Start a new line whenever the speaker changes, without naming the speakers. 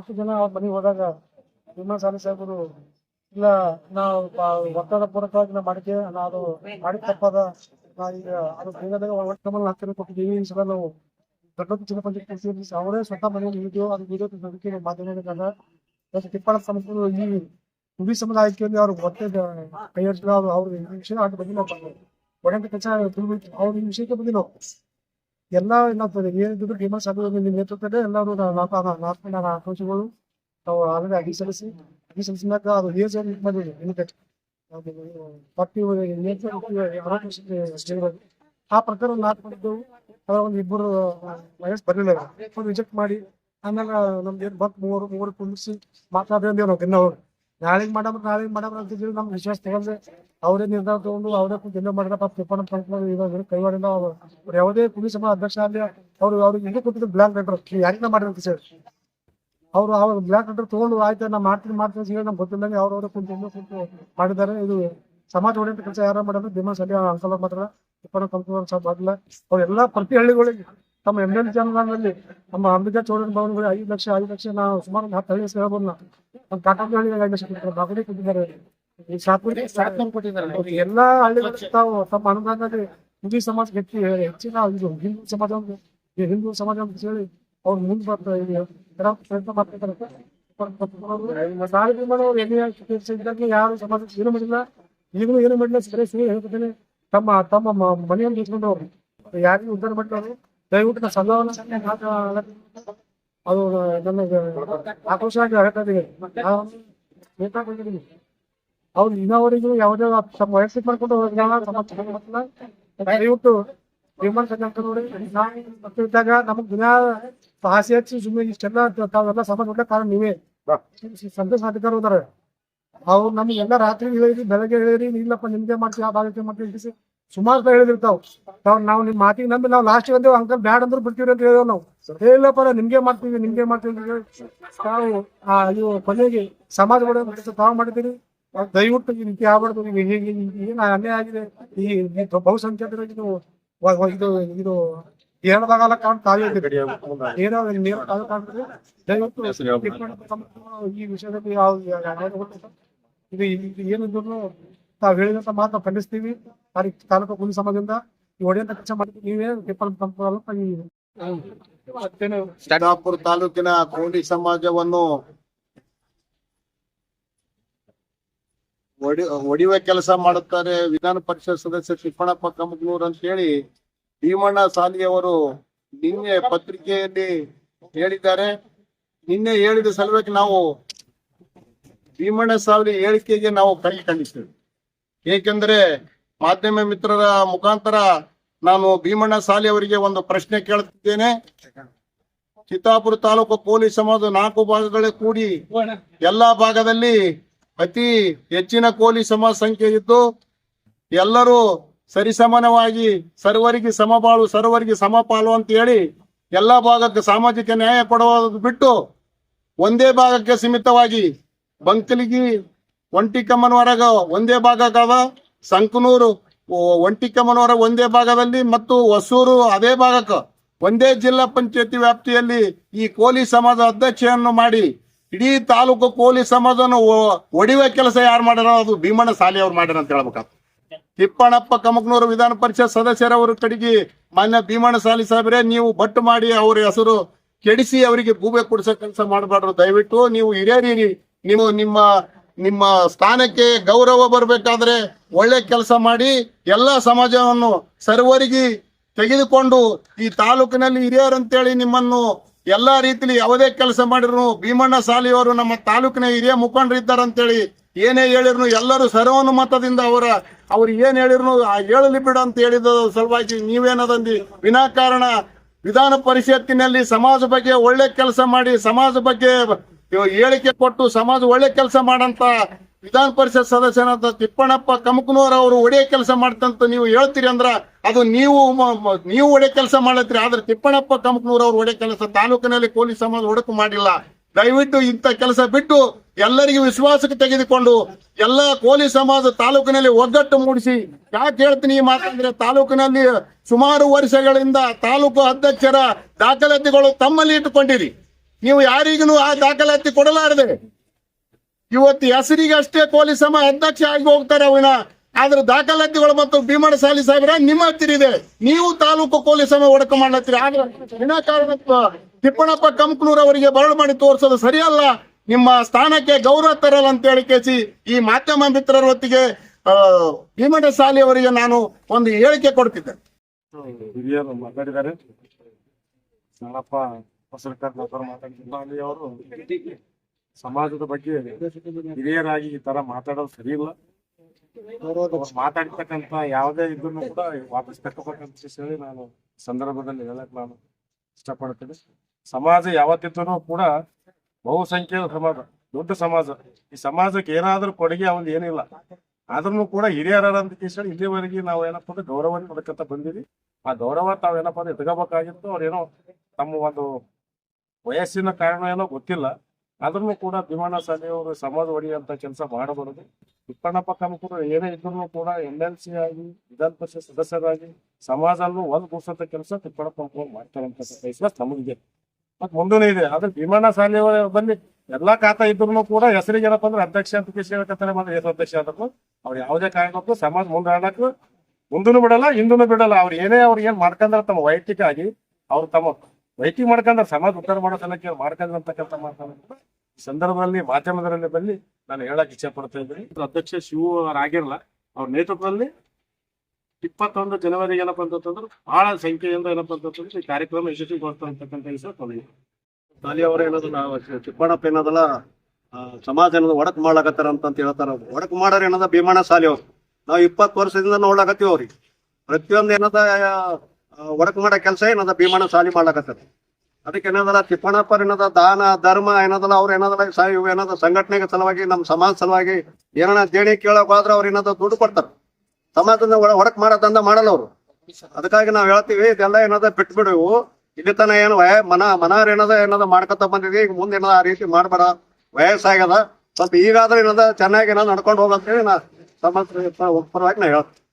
ನಾಲ್ಕು ಜನ ಅವ್ರ ಮನೆಗೆ ಹೋದಾಗ ವಿಮಾ ಸಾಲಿ ಸಾಹೇಬರು, ಇಲ್ಲ, ನಾವು ಒತ್ತಡ ಪೂರಕವಾಗಿ ನಾವು ನಾವು ಅದು ಮಾಡಿದ ತಪ್ಪದ. ಈಗ ಅದು ಬೇಗದಾಗ ಒಟ್ಟಮಲ್ಲಿ ಹಾಕ್ತಾರೆ ಕೊಟ್ಟಿದ್ದೀವಿ. ಈ ಸಲ ನಾವು ದೊಡ್ಡ ಜಿಲ್ಲಾ ಪಂಚಾಯತ್ ಅವರೇ ಸ್ವತಃ ಮನೆಯಲ್ಲಿ ವಿಡಿಯೋ ಅದು ವಿಡಿಯೋ ನಂಬಿಕೆ ಮಾಧ್ಯಮಗಳಿಂದ ಮತ್ತು ತಿಪ್ಪಣ ಸಮಸ್ಯೆಗಳು ಈ ಹುಲಿ ಸಮುದಾಯಕ್ಕೆ ಅವ್ರು ಒತ್ತೆ ಕೈ ಅವ್ರು ಅವ್ರ ವಿಷಯ ಅದ್ರ ಬಗ್ಗೆ ನಾವು ಒಡಂಬ ಕೆಲಸ ಅವ್ರ ವಿಷಯಕ್ಕೆ ಬಂದು ಎಲ್ಲ ನಾವು ಏನಿದ್ರು ಫೇಮಸ್ ಆಗೋದು ನೇತೃತ್ವದ ಎಲ್ಲರೂ ನಾಲ್ಕು ನಾವು ಆಲ್ರೆಡಿ ಅಗಿ ಸಲ್ಲಿಸಿ ಅಗಿ ಸಲ್ಲಿಸಿದಾಗ ಅದು ಏಜ್ ಆ ಪ್ರಕಾರ ನಾಲ್ಕು ಬಂದಿದ್ದವು ಅದರ ಒಂದು ಇಬ್ಬರು ವಯಸ್ಸು ಬರಲಿಲ್ಲ ರಿಜೆಕ್ಟ್ ಮಾಡಿ, ಆಮೇಲೆ ನಮ್ದು ಏನು ಬಂತು, ಮೂವರು ಮೂವರು ಕುಂದಿಸಿ ಮಾತಾಡಿದ್ರೆ ನಾವು ದಿನ ನಾಳೆಗೆ ಮಾಡಮ್ರ ನಾಳೆಗೆ ಮಾಡಮ್ರ ಅಂತಿದ್ರು ನಮ್ಗೆ ವಿಶ್ವಾಸ ತಗೊಂಡ್ರೆ ಅವರೇ ನಿರ್ಧಾರ ತಗೊಂಡು ಅವರೇ ದಿನ ಮಾಡಿದ್ರೆ ಪಂಪ ಇವಾಗ ಅವ್ರು. ಅವ್ರು ಯಾವುದೇ ಪೊಲೀಸ್ ಸಭಾ ಅಧ್ಯಕ್ಷ ಆಗಲಿ, ಅವ್ರು ಅವ್ರಿಗೆ ಹೆಂಗೆ ಕೊಟ್ಟಿದ್ರು ಬ್ಲಾಕ್ ಲೆಟರ್ ಯಾರಿಂದ ಮಾಡಿರಂತ ಸರ್ ಅವರು ಅವ್ರ ಬ್ಲಾಕ್ ಲೆಟರ್ ತಗೊಂಡು ಆಯ್ತು, ನಾ ಮಾಡ್ತೀನಿ ಮಾಡ್ತೀನಿ ಹೇಳಿ ನಮ್ಗೆ ಗೊತ್ತಿಲ್ಲಂಗೆ ಅವ್ರವ್ರ ಕುಂತು ಕುಂತು ಮಾಡಿದ್ದಾರೆ. ಇದು ಸಮಾಜ ಒಡೆಯಂತ ಕೆಲಸ ಯಾರು ಮಾಡಿದ್ರೆ, ದಿನ ಸಲ ಅಂಕಲ ಮಾತ್ರ ತಿಪ್ಪಣ ಕಂಪನ ಸಹ ಆಗಲ್ಲ ಅವರೆಲ್ಲ ಪ್ರತಿ ಹಳ್ಳಿಗಳಿಗೆ, ತಮ್ಮ ಎಂ ಎಲ್ ಜನರಲ್ಲಿ ನಮ್ಮ ಅಂಬಿಕಾ ಚೌಡನ್ ಭವನಗಳಿಗೆ ಐದು ಲಕ್ಷ ಐದು ಲಕ್ಷ ನಾವು ಸುಮಾರು ಹತ್ತು ಹಳ್ಳಿ ಹೇಳ್ಬೋದು ನಾವು ಕೊಟ್ಟಿದ್ದಾರೆ ಬಾಗುಡಿ ಎಲ್ಲಾ ಹಳ್ಳಿಗಳು ತಾವು ತಮ್ಮ ಅನುದಾನದಲ್ಲಿ ಹಿಂದೂ ಸಮಾಜ ಹೆಚ್ಚಿ ಹೆಚ್ಚಿನ ಇದು ಹಿಂದೂ ಸಮಾಜ ಹಿಂದೂ ಸಮಾಜ ಅಂತ ಹೇಳಿ ಅವ್ರು ಮುಂದೆ ಬರ್ತಾ ಪ್ರಯತ್ನ ಮಾಡ್ತಿದ್ದಾರೆ. ಯಾರು ಸಮಾಜ ಏನು ಮಾಡಿಲ್ಲ. ಈಗಲೂ ಏನು ಮಾಡಿಲ್ಲ ಸರಿ ಸರಿ ಹೇಳ್ಕೊತೇನೆ ತಮ್ಮ ತಮ್ಮ ಮನೆಯಲ್ಲಿ ಇಟ್ಕೊಂಡು ಯಾರಿಗೂ ಉದ್ದಾರ ಮಾಡ್ತಾರೆ. ದಯವಿಟ್ಟು ನಾನು ಸಂಘವನ್ನ ಅದು ನನಗೆ ಆಕ್ರೋಶ ಆಗಿ ಬೇಕಾಗಿದ್ದೀನಿ ಅವ್ರು ಇನ್ನವರೆಗೂ ಯಾವುದೇ ತಮ್ಮ ವಯಸ್ಸಿಗೆ ಮಾಡ್ಕೊಂಡು ಹೋಗಿಲ್ಲ ತಮ್ಮ ಚೆನ್ನಾಗಿ ಮಾಡ್ತಿಲ್ಲ ದಯವಿಟ್ಟು ವಿಮಾನ ಅಂತ ನೋಡಿ. ನಾವು ಮಕ್ಕಳು ಇದ್ದಾಗ ನಮಗ್ ದಿನ ಹಾಸಿ ಹಚ್ಚಿ ಸುಮ್ಮನೆ ಇಷ್ಟೆಲ್ಲ ತಾವೆಲ್ಲ ಸಮಾಜ ಕೊಟ್ಟ ಕಾರಣ ನೀವೇ. ಸಂತೋಷ ಅಧಿಕಾರ ಹೋದಾರೆ ಅವ್ರು ನಮ್ಗೆ ಎಲ್ಲ ರಾತ್ರಿ ಹೇಳಿರಿ ಬೆಳಗ್ಗೆ ಹೇಳಿರಿ ಇಲ್ಲಪ್ಪ ನಿಮ್ಗೆ ಮಾಡ್ತೀವಿ ಆ ಭಾಗಕ್ಕೆ ಮಾಡ್ತೀವಿ ಸುಮಾರು ಹೇಳಿದಿರ್ತಾವ್ ತಾವ್ ನಾವು ನಿಮ್ ಮಾತಿಗೆ ನಂಬಿ ನಾವು ಲಾಸ್ಟ್ ಬಂದೇವು ಅಂಕಲ್ ಬ್ಯಾಡ್ ಅಂದ್ರೆ ಬಿಡ್ತೀವಿ ಅಂತ ಹೇಳಿದೆವು ನಾವು ಹೇಳಿಲ್ಲಪ್ಪ ನಿಮ್ಗೆ ಮಾಡ್ತೀವಿ ನಿಮ್ಗೆ ಮಾಡ್ತೀವಿ ಅಂತ ಹೇಳಿ ತಾವು ಆ ಇವು ಕೊನೆಗೆ ಸಮಾಜ ತಾವು ಮಾಡಿದ್ದೀರಿ ದಯವಿಟ್ಟು ಈ ರೀತಿ ಆಗ್ಬಾರ್ದು ಈಗ ಹೀಗೆ ಏನು ಅನ್ಯಾಯ ಆಗಿದೆ ಈ ಬಹುಸಂಖ್ಯಾತ ಬಹುಸಂಖ್ಯಾತರಿಗೆ ನೀವು ಇದು ಇದು ಹೇಳದಾಗಲ್ಲ ಕಾರಣ ತಾವೇ. ಏನೋ ನೀರು ಕಾಣ್ತೀರಿ ದಯವಿಟ್ಟು ಈ ವಿಷಯದಲ್ಲಿ ಯಾವ ಇದು ಏನಿದ್ರು ತಾವ್ ಹೇಳಿದಂತ ಮಾತು ನಾವು ಖಂಡಿಸ್ತೀವಿ ತಾರೀಕ್ ತಾಲೂಕು ಸಮಾಜದಿಂದ ಈ ಕೆಲಸ ನೀವೇ
ತಾಲೂಕಿನ ಕೋಡಿ ಸಮಾಜವನ್ನು ಒಡಿ, ಒಡಿಯುವ ಕೆಲಸ ಮಾಡುತ್ತಾರೆ ವಿಧಾನ ಪರಿಷತ್ ಸದಸ್ಯ ತಿಪ್ಪಣಪ್ಪ ಕಮಗ್ನೂರ್ ಅಂತ ಹೇಳಿ ಭೀಮಣ್ಣ ಸಾಲಿಯವರು ನಿನ್ನೆ ಪತ್ರಿಕೆಯಲ್ಲಿ ಹೇಳಿದ್ದಾರೆ. ನಿನ್ನೆ ಹೇಳಿದ ಸಲುವಾಗಿ ನಾವು ಭೀಮಣ್ಣ ಸಾವಲಿ ಹೇಳಿಕೆಗೆ ನಾವು ಕೈ ಖಂಡಿಸ್ತೇವೆ ಏಕೆಂದ್ರೆ ಮಾಧ್ಯಮ ಮಿತ್ರರ ಮುಖಾಂತರ ನಾನು ಭೀಮಣ್ಣ ಸಾಲಿ ಅವರಿಗೆ ಒಂದು ಪ್ರಶ್ನೆ ಕೇಳುತ್ತಿದ್ದೇನೆ ಚಿತ್ತಾಪುರ ತಾಲೂಕು ಪೊಲೀಸ್ ಸಮಾಜ ನಾಲ್ಕು ಭಾಗಗಳೇ ಕೂಡಿ ಎಲ್ಲಾ ಭಾಗದಲ್ಲಿ ಅತಿ ಹೆಚ್ಚಿನ ಕೋಲಿ ಸಮಾಜ ಸಂಖ್ಯೆ ಇದ್ದು, ಎಲ್ಲರೂ ಸರಿಸಮಾನವಾಗಿ ಸರ್ವರಿಗೆ ಸಮಬಾಳು, ಸರ್ವರಿಗೆ ಸಮಪಾಲು ಅಂತ ಹೇಳಿ ಎಲ್ಲಾ ಭಾಗಕ್ಕೆ ಸಾಮಾಜಿಕ ನ್ಯಾಯ ಕೊಡುವುದು ಬಿಟ್ಟು ಒಂದೇ ಭಾಗಕ್ಕೆ ಸೀಮಿತವಾಗಿ ಬಂಕಲಿಗಿ ಒಂಟಿಕಮ್ಮನವರೆಗ ಒಂದೇ ಭಾಗಕ್ಕವ ಸಂಕನೂರು ಒಂಟಿಕಮ್ಮನವರ ಒಂದೇ ಭಾಗದಲ್ಲಿ ಮತ್ತು ಹೊಸೂರು ಅದೇ ಭಾಗಕ್ಕೆ ಒಂದೇ ಜಿಲ್ಲಾ ಪಂಚಾಯತಿ ವ್ಯಾಪ್ತಿಯಲ್ಲಿ ಈ ಕೋಲಿ ಸಮಾಜ ಅಧ್ಯಕ್ಷೆಯನ್ನು ಮಾಡಿ ಇಡೀ ತಾಲೂಕು ಕೋಲಿ ಸಮಾಜನ ಒಡೆಯುವ ಕೆಲಸ ಯಾರು ಮಾಡ್ಯಾರ ಅದು ಭೀಮಣ್ಣ ಸಾಲಿ ಅವ್ರು ಮಾಡ್ಯಾರ ಅಂತ ಹೇಳ್ಬೇಕಾಗ್ತದೆ. ತಿಪ್ಪಣಪ್ಪ ಕಮಕ್ನೂರು ವಿಧಾನ ಪರಿಷತ್ ಸದಸ್ಯರವರು ಕಡೆಗೆ ಮಾನ್ಯ ಭೀಮಣ್ಣ ಸಾಲಿ ಸಾಹೇಬ್ರೆ, ನೀವು ಬಟ್ಟು ಮಾಡಿ ಅವ್ರ ಹೆಸರು ಕೆಡಿಸಿ ಅವರಿಗೆ ಭೂಮಿ ಕೊಡಿಸೋ ಕೆಲಸ ಮಾಡಬಾರ್ದು. ದಯವಿಟ್ಟು ನೀವು ಹಿರಿಯರಿ ನೀವು ನಿಮ್ಮ ನಿಮ್ಮ ಸ್ಥಾನಕ್ಕೆ ಗೌರವ ಬರಬೇಕಾದ್ರೆ ಒಳ್ಳೆ ಕೆಲಸ ಮಾಡಿ ಎಲ್ಲ ಸಮಾಜವನ್ನು ಸರ್ವರಿಗೆ ತೆಗೆದುಕೊಂಡು ಈ ತಾಲೂಕಿನಲ್ಲಿ ಹಿರಿಯರಂತೇಳಿ ನಿಮ್ಮನ್ನು ಎಲ್ಲಾ ರೀತಿಲಿ ಯಾವುದೇ ಕೆಲಸ ಮಾಡಿದ್ರು ಭೀಮಣ್ಣ ಸಾಲಿಯವರು ನಮ್ಮ ತಾಲೂಕಿನ ಹಿರಿಯ ಮುಖಂಡರು ಇದ್ದಾರಂತೇಳಿ ಏನೇ ಹೇಳಿದ್ರು ಎಲ್ಲರೂ ಸರ್ವಾನುಮತದಿಂದ ಅವರ ಅವ್ರು ಏನ್ ಹೇಳಿದ್ರು ಆ ಹೇಳಲಿ ಬಿಡ ಅಂತ ಹೇಳಿದ ಸಲುವಾಗಿ ನೀವೇನದಂದಿ? ವಿನಾಕಾರಣ ವಿಧಾನ ಪರಿಷತ್ತಿನಲ್ಲಿ ಸಮಾಜ ಬಗ್ಗೆ ಒಳ್ಳೆ ಕೆಲಸ ಮಾಡಿ ಸಮಾಜ ಬಗ್ಗೆ ಹೇಳಿಕೆ ಕೊಟ್ಟು ಸಮಾಜ ಒಳ್ಳೆ ಕೆಲಸ ಮಾಡಂತ ವಿಧಾನ ಪರಿಷತ್ ಸದಸ್ಯನಂತ ತಿಪ್ಪಣ್ಣಪ್ಪ ಕಮಕನೂರ್ ಅವರು ಒಡೆಯ ಕೆಲಸ ಮಾಡ್ತಂತ ನೀವು ಹೇಳ್ತೀರಿ ಅಂದ್ರ ಅದು ನೀವು ನೀವು ಒಳ್ಳೆ ಕೆಲಸ ಮಾಡತ್ರಿ ಆದ್ರೆ ತಿಪ್ಪಣ್ಣಪ್ಪ ಕಮಕನೂರ್ ಅವ್ರು ಒಡೆ ಕೆಲಸ ತಾಲೂಕಿನಲ್ಲಿ ಕೋಲಿ ಸಮಾಜ ಒಡಕು ಮಾಡಿಲ್ಲ. ದಯವಿಟ್ಟು ಇಂಥ ಕೆಲಸ ಬಿಟ್ಟು ಎಲ್ಲರಿಗೂ ವಿಶ್ವಾಸಕ್ಕೆ ತೆಗೆದುಕೊಂಡು ಎಲ್ಲ ಕೋಲಿ ಸಮಾಜ ತಾಲೂಕಿನಲ್ಲಿ ಒಗ್ಗಟ್ಟು ಮೂಡಿಸಿ. ಯಾಕೆ ಹೇಳ್ತೀನಿ ಈ ಮಾತಂದ್ರೆ ತಾಲೂಕಿನಲ್ಲಿ ಸುಮಾರು ವರ್ಷಗಳಿಂದ ತಾಲೂಕು ಅಧ್ಯಕ್ಷರ ದಾಖಲಾತಿಗಳು ತಮ್ಮಲ್ಲಿ ಇಟ್ಟುಕೊಂಡಿರಿ. ನೀವು ಯಾರಿಗೂ ಆ ದಾಖಲಾತಿ ಕೊಡಲಾರದೆ, ಇವತ್ತು ಹೆಸರಿಗೆ ಅಷ್ಟೇ ಪೊಲೀಸ್ ಸಮ ಅಧ್ಯಕ್ಷ ಆಗಿ ಹೋಗ್ತಾರೆ ಅವನ ಆದ್ರೆ ದಾಖಲಾತಿಗಳು ಮತ್ತು ಭೀಮಣ ಸಾಲಿ ಸಾಹೇಬ್ರ ನಿಮ್ಮ ಹತ್ತಿರ ಇದೆ. ನೀವು ತಾಲೂಕು ಪೊಲೀಸ್ ಸಮ ಒಡಕ ಮಾಡತ್ತೀರಿ ಆದ್ರೆ ವಿನಾಕಾರಣ ತಿಪ್ಪಣಪ್ಪ ಕಂಪ್ನೂರ್ ಅವರಿಗೆ ಬರಳು ಮಾಡಿ ತೋರಿಸೋದು ಸರಿಯಲ್ಲ. ನಿಮ್ಮ ಸ್ಥಾನಕ್ಕೆ ಗೌರವ ತರಲ್ಲ ಅಂತ ಹೇಳಿ ಕೇಸಿ ಈ ಮಾಧ್ಯಮ ಮಿತ್ರರ ಹೊತ್ತಿಗೆ ಭೀಮಣ್ಣ ಸಾಲಿ ಅವರಿಗೆ ನಾನು ಒಂದು ಹೇಳಿಕೆ ಕೊಡ್ತಿದ್ದೆ
ಅವರು ಸಮಾಜದ ಬಗ್ಗೆ ಹಿರಿಯರಾಗಿ ಈ ತರ ಮಾತಾಡೋದು ಸರಿ ಇಲ್ಲ ಮಾತಾಡ್ತಕ್ಕಂತ ಯಾವುದೇ ಇದನ್ನು ಕೂಡ ವಾಪಸ್ ತಗೋಬೇಕಂತ ಹೇಳಿ ನಾನು ಸಂದರ್ಭದಲ್ಲಿ ಹೇಳಕ್ ನಾನು ಇಷ್ಟಪಡ್ತೇನೆ. ಸಮಾಜ ಯಾವತ್ತಿದ್ದರೂ ಕೂಡ ಬಹುಸಂಖ್ಯೆಯ ಸಮಾಜ, ದೊಡ್ಡ ಸಮಾಜ. ಈ ಸಮಾಜಕ್ಕೆ ಏನಾದ್ರೂ ಕೊಡುಗೆ ಅವನ್ ಏನಿಲ್ಲ. ಆದ್ರೂ ಕೂಡ ಹಿರಿಯರಂತ ಕೇಳಿ ಇಲ್ಲಿವರೆಗೆ ನಾವು ಏನಪ್ಪ ಅಂದ್ರೆ ಗೌರವ ಕೊಡಕಂತ ಬಂದಿವಿ. ಆ ಗೌರವ ತಾವೇನಪ್ಪ ಅಂದ್ರೆ ಎತ್ಕೋಬೇಕಾಗಿತ್ತು ಅವ್ರೇನೋ ತಮ್ಮ ಒಂದು ವಯಸ್ಸಿನ ಕಾರಣ ಏನೋ ಗೊತ್ತಿಲ್ಲ. ಅದನ್ನು ಕೂಡ ಭೀಮಣ್ಣ ಸಾಲಿಯವರು ಸಮಾಜ ಒಡೆಯುವಂತ ಕೆಲಸ ಮಾಡಬಾರದು. ತಿಪ್ಪಣ್ಣಪ್ಪ ಕಮಕೂರು ಏನೇ ಇದ್ರು ಕೂಡ ಎಲ್ ಎಲ್ ಸಿ ಆಗಿ, ವಿಧಾನ ಪರಿಷತ್ ಸದಸ್ಯರಾಗಿ ಸಮಾಜವನ್ನು ಗುರುಸಂತ ಕೆಲಸ ತಿಪ್ಪಣ್ಣಪ್ಪ ಕಮಕೂರು ಮಾಡ್ತಾರೆ ಅಂತ ನಮಗಿದೆ ಮತ್ತೆ ಮುಂದೂ ಇದೆ. ಆದ್ರೆ ಭೀಮಣ್ಣ ಸಾಲಿಯವರ ಬಂದು ಎಲ್ಲಾ ಖಾತಾ ಇದ್ರು ಕೂಡ ಹೆಸರಿಗೆ ಏನಪ್ಪ ಅಂದ್ರೆ ಅಧ್ಯಕ್ಷ ಅಂತ ಕೇಸಿ ಹೇಳ್ಕತ್ತಾರೆ ಮತ್ತೆ ಏಸ್ ಅಧ್ಯಕ್ಷ ಆದ್ರು ಅವ್ರು ಯಾವುದೇ ಕಾರಣಕ್ಕೂ ಸಮಾಜ ಮುಂದೆ ಆಡಕ್ಕೂ ಮುಂದೂ ಬಿಡಲ್ಲ ಹಿಂದೂ ಬಿಡಲ್ಲ. ಅವ್ರು ಏನೇ ಅವ್ರು ಏನ್ ಮಾಡ್ಕಂದ್ರೆ ತಮ್ಮ ವೈಯಕ್ತಿಕ ಆಗಿ ಅವ್ರು ತಮ್ಮ ವೈಯಕ್ತಿಕ ಮಾಡ್ಕೊಂಡ್ರೆ ಸಮಾಜ ಉತ್ತರ ಮಾಡೋ ಸಲಕ್ಕೆ ಮಾಡ್ಕೊಂಡ್ರ ಅಂತ ಕೆಲಸ ಮಾಡ್ತಾರೆ ಈ ಸಂದರ್ಭದಲ್ಲಿ ಮಾಧ್ಯಮದಲ್ಲಿ ಬಲ್ಲಿ ನಾನು ಹೇಳಕ್ ಇಚ್ಛೆ ಪಡ್ತಾ ಇದ್ದೀನಿ ಅಧ್ಯಕ್ಷ ಶಿವ ಅವ್ರು ಆಗಿರಲ್ಲ, ಅವ್ರ ನೇತೃತ್ವದಲ್ಲಿ ಇಪ್ಪತ್ತೊಂದು ಜನವರಿ ಏನಪ್ಪ ಅಂತಂದ್ರೆ ಬಹಳ ಸಂಖ್ಯೆಯಿಂದ ಏನಪ್ಪಾ ಅಂತಂದ್ರೆ ಈ ಕಾರ್ಯಕ್ರಮ ಯಶಸ್ವಿಗೊಳಿಸ್ತಾ ಅಂತಕ್ಕಂಥ ವಿಷಯ ತೊಂದರೆ
ಸಾಲಿ ಏನಾದ್ರು ನಾವು ತಿಪ್ಪಣಪ್ಪ ಏನದಲ್ಲ ಸಮಾಜ ಏನದ ಒಡಕ್ ಮಾಡ್ಲಾಕತ್ತಾರ ಅಂತ ಹೇಳ್ತಾರ ಒಡಕ್ ಮಾಡಾರ ಏನದ ಭೀಮಣ್ಣ ಸಾಲಿ ಅವ್ರು. ನಾವು ಇಪ್ಪತ್ತು ವರ್ಷದಿಂದ ನೋಡ್ಲಾಕತ್ತೀವಿ ಅವ್ರಿಗೆ. ಪ್ರತಿಯೊಂದು ಏನದ ಒಡಕ್ ಮಾಡೋ ಕೆಲಸ ಏನದ? ಭೀಮಣ್ಣ ಸಾಲಿ ಮಾಡ್ಲಾಕತ್ತದ. ಅದಕ್ಕೆ ಏನದಲ್ಲ ತಿಪ್ಪಣ್ಣಪ್ಪರ್ ಏನದ? ದಾನ, ಧರ್ಮ ಏನದಲ್ಲ, ಅವ್ರ ಏನದಲ್ಲ ಇವು ಏನದ? ಸಂಘಟನೆಗೆ ಸಲುವಾಗಿ, ನಮ್ಮ ಸಮಾಜ ಸಲುವಾಗಿ ಏನಾರ ದೇಣಿ ಕೇಳಕ್ ಹೋದ್ರ ಅವ್ರ ಏನದ? ದುಡ್ಡು ಕೊಡ್ತಾರ. ಸಮಾಜದಿಂದ ಒಡ- ಒಡಕ್ ಮಾಡೋದಂದ ಮಾಡಲ್ಲ ಅವ್ರು. ಅದಕ್ಕಾಗಿ ನಾವ್ ಹೇಳ್ತೀವಿ, ಇದೆಲ್ಲ ಏನದ ಬಿಟ್ಟು ಬಿಡುವು ಇಲ್ಲಿ ತನ ಏನು ವಯ, ಮನ ಮನವ್ರ ಏನದ ಏನದ ಮಾಡ್ಕೊತ ಬಂದಿದೆ, ಈಗ ಮುಂದೆ ಏನದ ಆ ರೀತಿ ಮಾಡ್ಬೇಡ. ವಯಸ್ಸಾಗ್ಯದ. ಸ್ವಲ್ಪ ಈಗಾದ್ರೂ ಏನದ ಚೆನ್ನಾಗಿ ಏನದ ನಡ್ಕೊಂಡು ಹೋಗಂತೇಳಿ ನಾ ಸಮಾಜ ಪರವಾಗಿ ನಾ ಹೇಳ್ತೀನಿ.